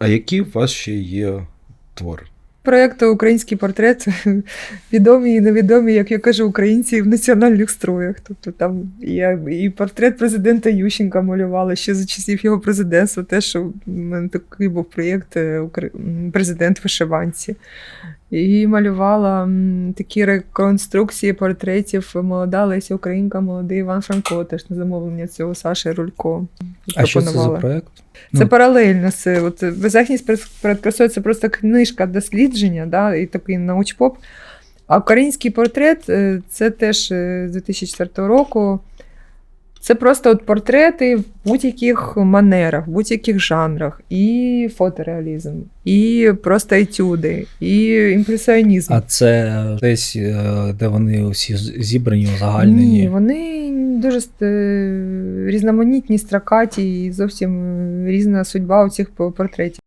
А які у вас ще є твори? Проєкт Український портрет відомі і невідомі, як я кажу, українці в національних строях. Тобто там я і портрет президента Ющенка малювала ще за часів його президентства. Теж у мене такий був проєкт е, «Укра- Президент вишиванці. І малювала такі реконструкції портретів молода Леся Українка, молодий Іван Франко, теж на замовлення цього Саші Рулько. А що це за проект? Це Ну. паралельно. Це от беззахисність перед, красою це просто книжка дослідження, да, і такий научпоп. А український портрет е, це теж е, з 2004 року. Це просто от портрети в будь-яких манерах, в будь-яких жанрах, і фотореалізм, і просто етюди, і імпресіонізм. А це десь, е, де вони усі зібрані, узагальнені. Ні, вони дуже е, різноманітні, строкаті, і зовсім е, різна судьба у цих портретів.